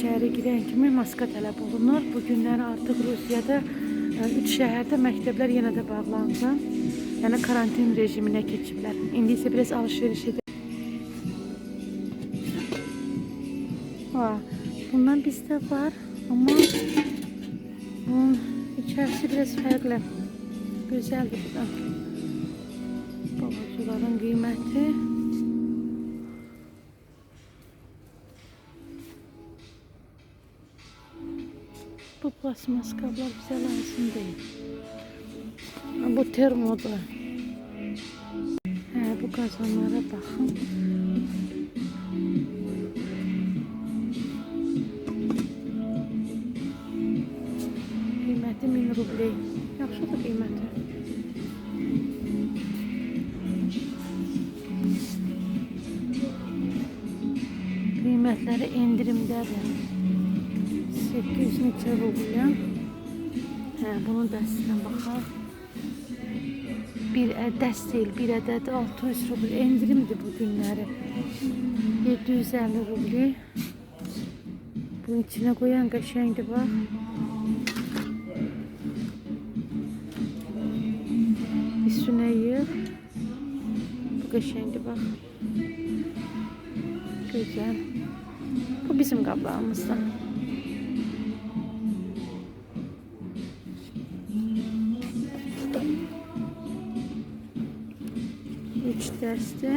İçəri girən kimi maska tələb olunur. Bu günləri artıq Rusiyada 3 şəhərdə məktəblər yenə də bağlandı. Yəni karantin rejiminə keçiblər. İndi isə biraz alış-veriş. Ha, bundan bizdə var ama bunun içerisi biraz farklı. Güzeldir bu da. Babacıların kıymeti. Bu plasmas kablar bize lazım değil. Ha, Bu termoda. He, bu kazanlara bakın. Qiyməti 1000 rubl. Yaxşıdır qiyməti. Qiymətləri endirimdədir. 800 neçə rublə. Hə, bunun dəstinə baxaq. Bir dəst deyil, bir ədədi 600 rubl. Endirimdir bu günləri. 750 rubl. Bunun içine koyan qəşəngdir bax. Üstüne yığ. Bu qəşəngdir bax. Güzel. Bu bizim qablağımızdan. Dəstə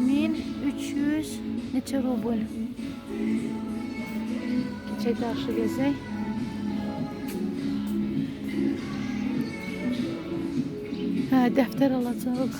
1300 neçə rubl? Keçək qarşı gəzək. Hə, dəftər alacağıq.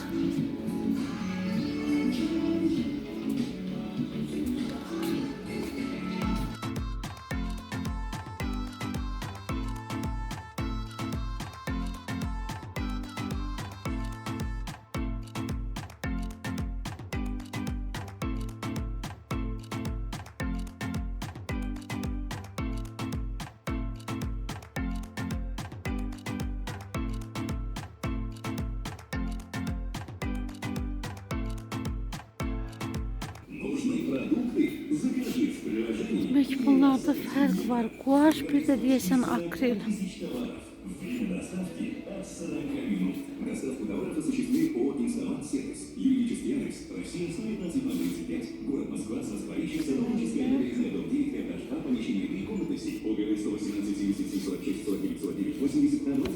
var. Kuaş bir de.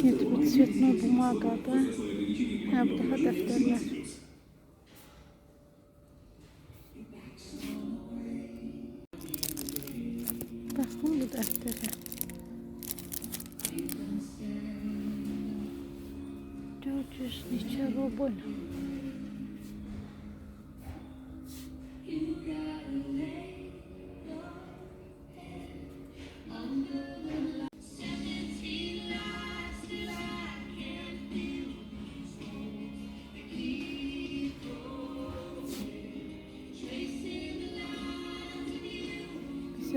Нет, вот цветная бумага, да? А, вот это дефтерная.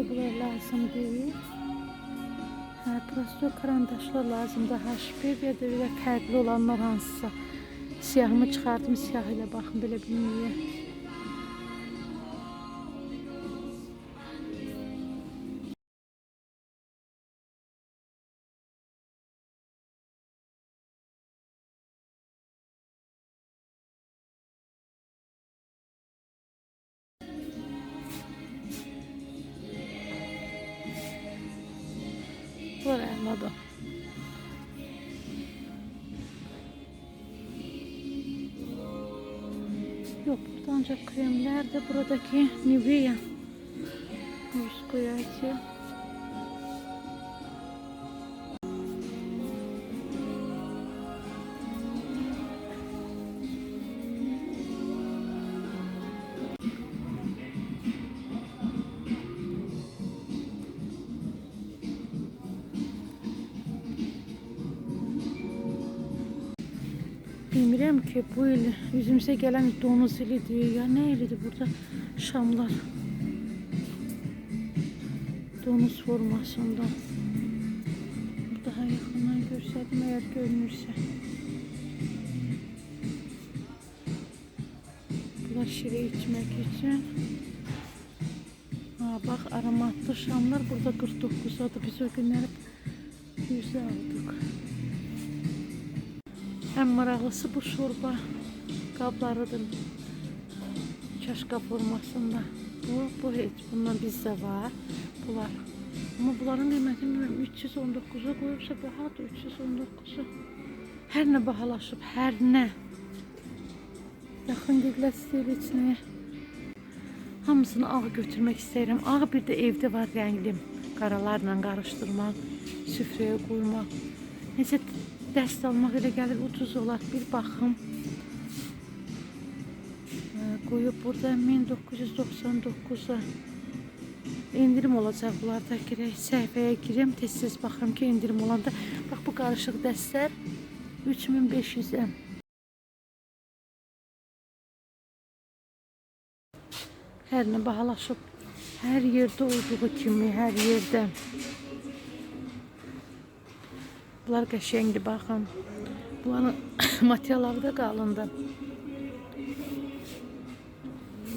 Bunlar lazım değil. Hə, prosto karandaşlar lazımdır. H1 ya da belə fərqli olanlar hansısa. Siyahımı çıxardım, siyah ilə baxın belə bilməyə. Var elmada. Yok burada ancak kremler de buradaki Nivea. Ruskoyati. Ki, bu il üzümüzə gələn donuz ilidir, ya nə ilidir burada şamlar. Donuz formasında. Daha yaxından görsədim əgər görünürsə. Bunlar şirə içmək üçün. Ha, Bak aromatlı şamlar burada 49 adı. Biz o günler yüzde aldık. En maraqlısı bu şorba qablarıdır. Çaşka formasında. Bu, bu heç. Bundan bizdə var. Bunlar. Ama bunların qiyməti bilmirəm 319-a qoyubsa bahadır 319-a. Hər nə bahalaşıb, hər nə. Yaxın gedilər istəyir içməyə. Hamısını ağ götürmək istəyirəm. Ağ bir də evdə var rəngli. Qaralarla qarışdırmaq, süfrəyə qoymaq. Necə dəst almaq elə gəlir ucuz olar. Bir baxım. Ee, Qoyub burada 1999-a indirim olacaq bunlarda girək. Səhifəyə girəm, tez-tez baxıram ki, indirim olanda. Bax bu qarışıq dəstlər 3500-ə. Hər nə bahalaşıb. Hər yerdə olduğu kimi, hər yerdə. Bunlar qəşəngdir, baxın. Bunların materialları da qalındır.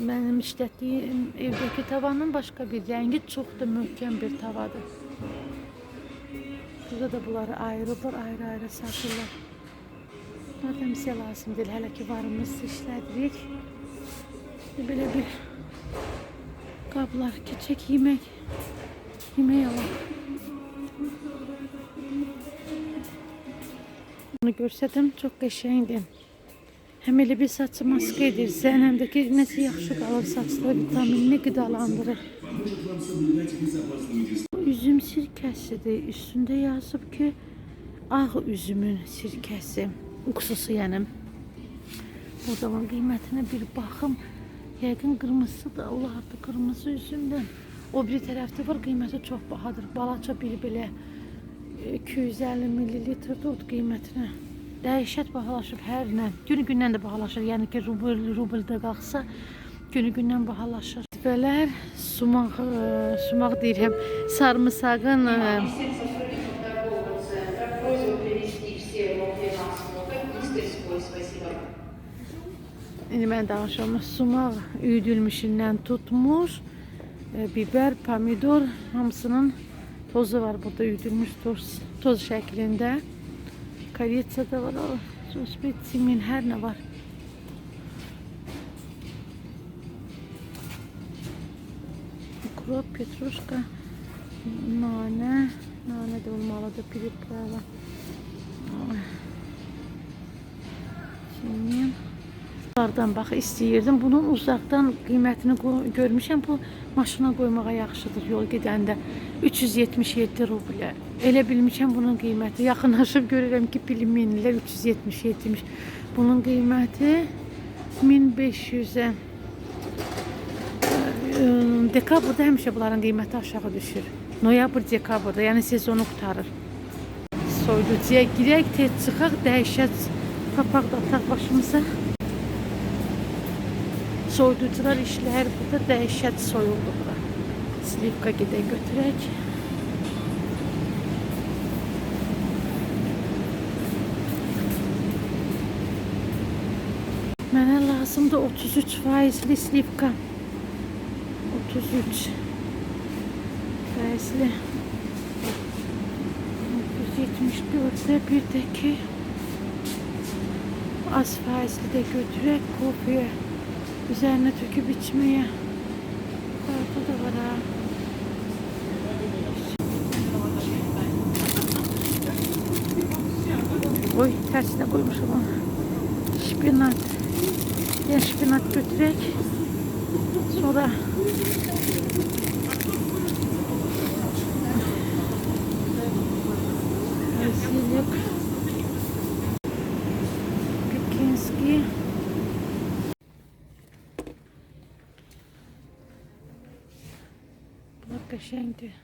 Benim işlətdiyim evdəki tavanın başqa bir rəngi çox da möhkəm bir tavadır. Burada da bunları ayırıblar, ayrı-ayrı satırlar. Madem bizə lazım deyil, hələ ki varımız işlədirik. Belə bir qablar, keçək yemək, yemək alaq. Bunu görsədim, çox qəşəngdir. Həm elə bir saçı maska edirsən, həm də ki, nəsə yaxşı qalır saçları, vitaminini qidalandırır. Üzüm sirkəsidir. Üstündə yazıb ki, ağ üzümün sirkəsi. Uksusu yəni. Burada bunun qiymətinə bir baxım. Yəqin qırmızısı da olardı, qırmızı üzümdən. O bir tərəfdə var, qiyməti çox bahadır. Balaca biri belə 250 millilitr dod qiymətinə dəhşət bahalaşıb hər ilə. Günü-gündən də bahalaşır. Yəni ki, rubl rubldə qalxsa günü-gündən bahalaşır. Belə sumaq, ə, sumaq deyirəm, sarımsağın ə, İndi mən danışıram. Sumaq üyüdülmüşündən tutmuş, e, biber, pomidor hamısının tozu var burada üyüdülmüş toz, toz şəklində. Koritsa da var, o, sos simin hər nə var. Ukrop, petruşka, nane, nane də olmalıdır, piriplərlə. Şimdi Uzaqdan bax istəyirdim. Bunun uzaqdan qiymətini qo- görmüşəm. Bu maşına qoymağa yaxşıdır yol gedəndə. 377 rublə. Elə bilmişəm bunun qiyməti. Yaxınlaşıb görürəm ki, bilinməyənlər 377-miş. Bunun qiyməti 1500-ə. Ee, Dekabrda həmişə bunların qiyməti aşağı düşür. Noyabr, dekabrda, yəni sezonu qurtarır. Soyuducuya girək, tez çıxaq, dəhşət papaq da ataq başımıza. Soyuducular işləyir burada, dəhşət soyuldu bura. Slivka gedək götürək. Mənə lazımdır 33 faizli slivka. 33 faizli. 174'te bir de ki az faizli de götürek kopuya Üzerine döküp içmeye. Orada da var ha. Oy tersine koymuşum onu. Şipinat. Ya şipinat götürerek sonra Yok. Qəşəngdir.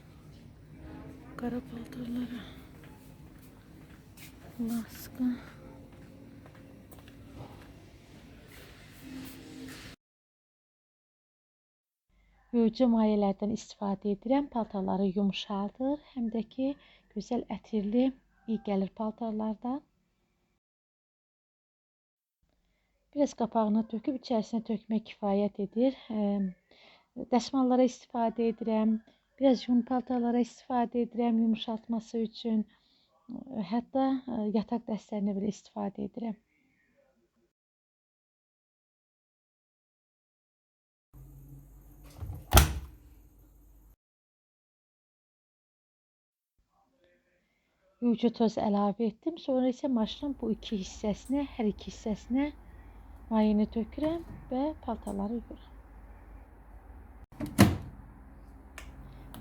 Qara paltarları. Maska. Yorucu mayelərdən istifadə edirəm. Paltarları yumşaldır, həm də ki, gözəl ətirli, iyi gəlir paltarlardan. Biraz qapağına töküb içərisinə tökmək kifayət edir. Dəsmallara istifadə edirəm. Biraz yun paltarlara istifadə edirəm yumşaltması üçün. Hətta e, yataq dəstlərinə belə istifadə edirəm. Yuyucu toz əlavə etdim. Sonra isə maşının bu iki hissəsinə, hər iki hissəsinə mayını tökürəm və paltarları yuyuram.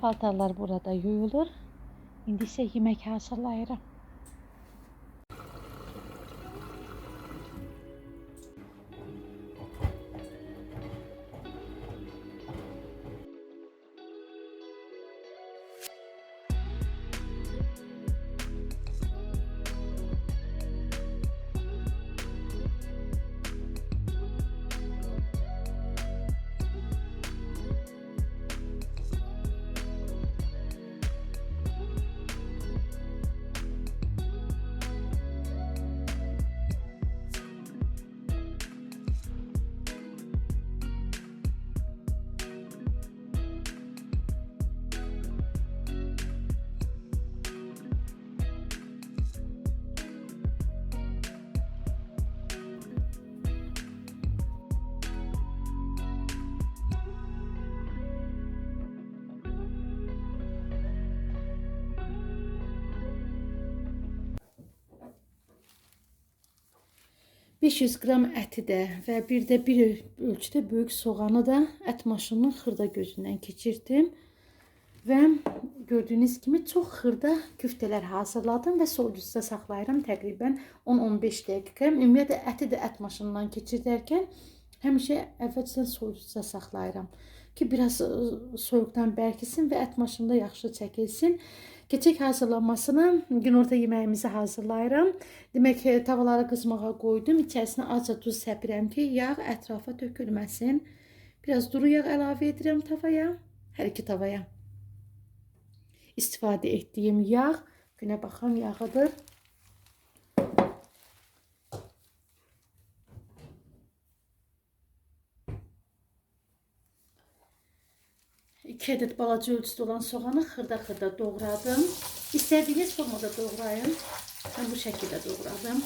Paltarlar burada yuyulur. İndi isə yemək hazırlayıram. ...500 qram əti də və bir də bir ölçüdə böyük soğanı da ət maşınının xırda gözündən keçirdim. Və gördüyünüz kimi çox xırda küftələr hazırladım və soğuducuda saxlayıram təqribən 10-15 dəqiqə. Ümumiyyətlə əti də ət maşınından keçirdərkən həmişə əvvəlcədən soğuducuda saxlayıram ki, biraz soyuqdan bərkisin və ət maşında yaxşı çəkilsin. Keçək hazırlanmasına günorta yeməyimizi hazırlayıram. Demək ki, tavaları qızmağa qoydum. İçərisinə azca duz səpirəm ki, yağ ətrafa tökülməsin. Biraz duru yağ əlavə edirəm tavaya, hər iki tavaya. İstifadə etdiyim yağ günə baxan yağıdır. 2 adet balaca ölçüdə olan soğanı xırda-xırda doğradım. İstədiyiniz formada doğrayın. Mən bu şəkildə doğradım.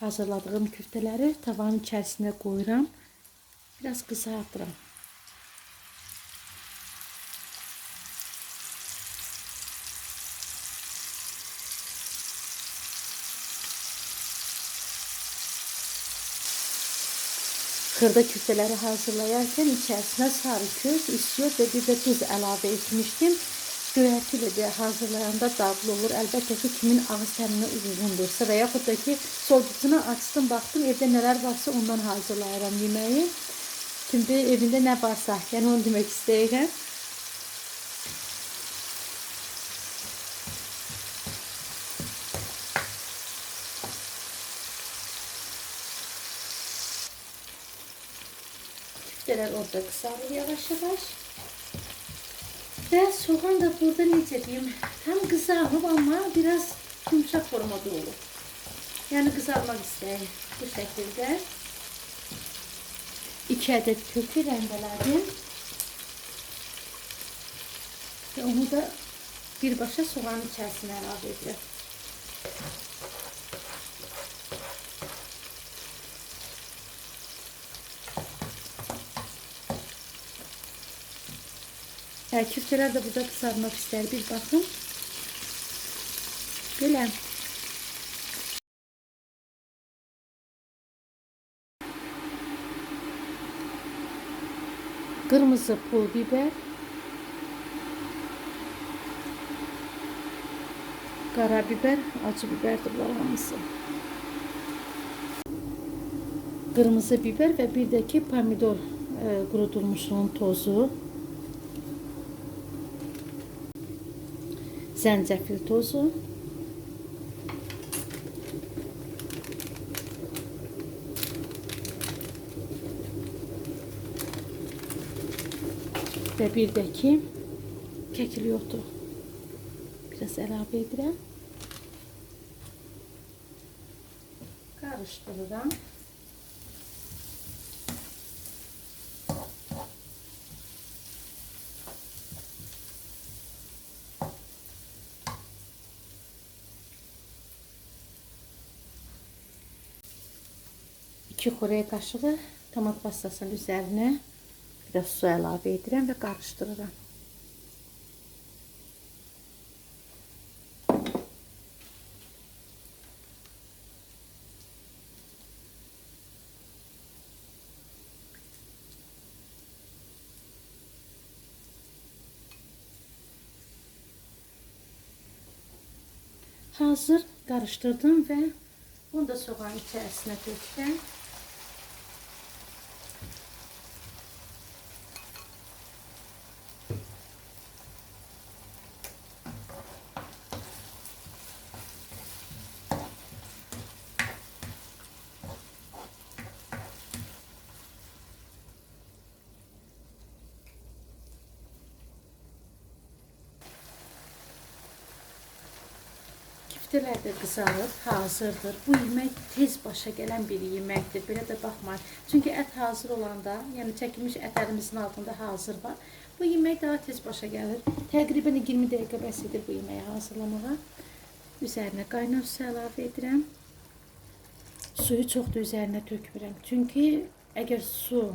Hazırladığım küftələri tavanın içərisinə qoyuram. Biraz kızartırım. Kırda küfteleri hazırlayarken içerisine sarı köz, istiyor ve bir de tuz əlavə etmiştim. Göyərti de hazırlayanda dadlı olur. Əlbəttə ki, kimin ağız təminə uyğundursa və yaxud da ki, soğuducunu açdım, baxdım, varsa ondan hazırlayıram yeməyi. Şimdi evinde ne varsa yani onu demek istəyirəm. Küfteler orada kısarır yavaş yavaş. Ve soğan da burada necə diyeyim tam kızarmır ama biraz yumuşak formada olur. Yani kızarmak istəyir bu şekilde. 2 adet kökü rendeledim. Ve onu da birbaşa soğanın içerisine edirəm. Yani küfteler de burada kızarmak ister. Bir bakın. Böyle. Kırmızı pul biber. Karabiber, acı biberdir bunlar hamısı. Kırmızı biber ve bir de ki pomidor e, kurutulmuşluğun tozu. zencefil tozu, ve bir de ki kekil yotu biraz ilave edirəm. Karıştırıram. Xörək qaşığı tomat pastasının üzərinə biraz su əlavə edirəm və qarışdırıram. Hazır qarışdırdım və bunu da soğan içərisinə tökdüm. Köftələr də qızarıb, hazırdır. Bu yemək tez başa gələn bir yeməkdir. Belə də baxmayın. Çünki ət hazır olanda, yəni çəkilmiş ətlərimizin altında hazır var. Bu yemək daha tez başa gəlir. Təqribən 20 dəqiqə bəs bu yeməyi hazırlamağa. Üzərinə qaynar su əlavə edirəm. Suyu çox da üzərinə tökmürəm. Çünki əgər su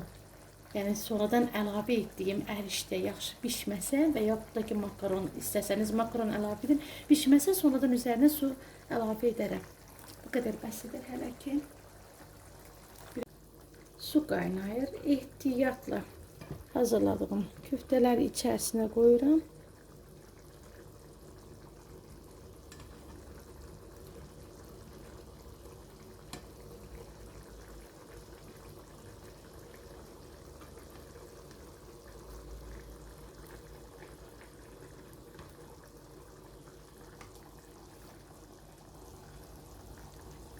Yəni sonradan əlavə etdiyim ərişdə yaxşı bişməsə və yaxud makaron istəsəniz makaron əlavə edin. Bişməsə sonradan üzərinə su əlavə edərəm. Bu qədər bəs edər hələ ki. Su qaynayır. Ehtiyatla hazırladığım köftələri içərisinə qoyuram.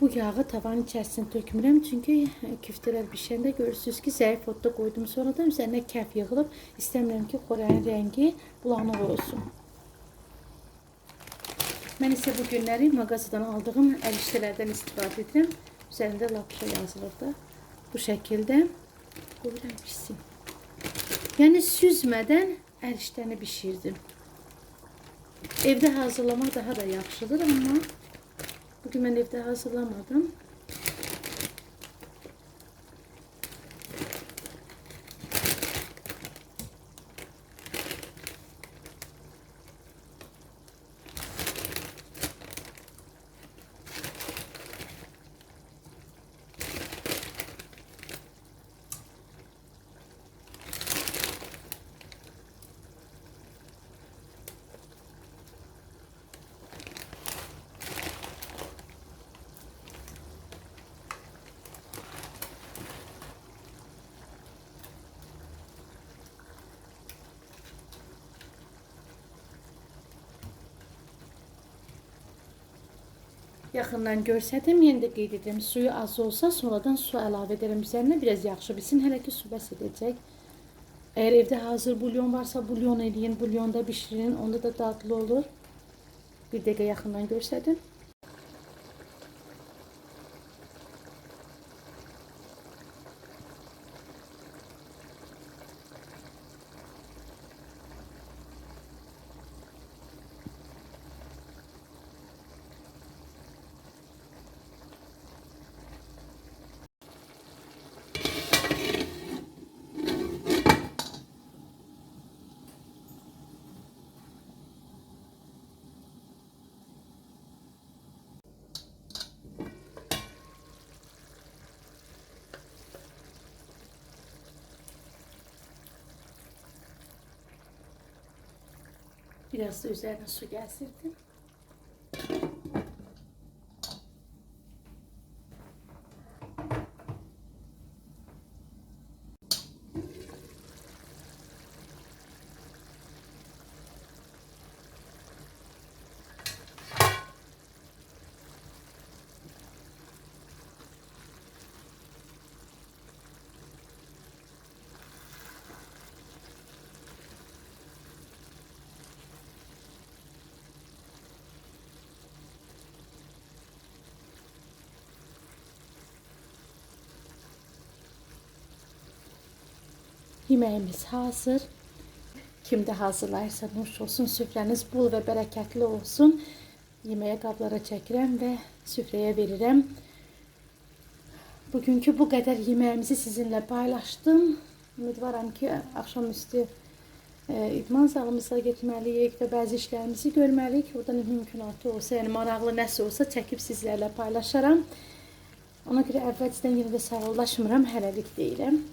Bu yağı tavanın içərisinə tökmürəm, çünki köftələr bişəndə görürsünüz ki, zəif odda qoydum. Sonradan üzərinə kəf yığılıb. İstəmirəm ki, xörəyin rəngi bulanıq olsun. Mən isə bu günləri mağazadan aldığım ərişdələrdən istifadə edirəm. Üzərində lapşa yazılırdı. Bu şəkildə qoyuram pişsin. Yəni süzmədən ərişdəni bişirdim. Evdə hazırlamaq daha da yaxşıdır, amma Ben evde hazırlamadım. Yaxından görsədim, yenə də qeyd edirəm. Suyu az olsa sonradan su əlavə edərəm üzərinə. Biraz yaxşı bilsin. Hələ ki su bəs edəcək. Əgər evdə hazır bulyon varsa bulyon eləyin, bulyonda bişirin. Onda da dadlı olur. Bir dəqiqə yaxından görsədim. Biraz da üzerine su gezdirdim. Yeməyimiz hazır. Kim də hazırlayırsa nuş olsun, süfrəniz bol və bərəkətli olsun. Yeməyə qablara çəkirəm və süfrəyə verirəm. Bugünkü bu qədər yeməyimizi sizinlə paylaşdım. Ümidvaram ki, axşamüstü e, idman zalımıza getməliyik və bəzi işlərimizi görməliyik. Orada nə mümkünatı olsa, yəni maraqlı nəsə olsa çəkib sizlərlə paylaşaram. Ona görə əvvəlcədən yenə də sağollaşmıram, hələlik deyirəm.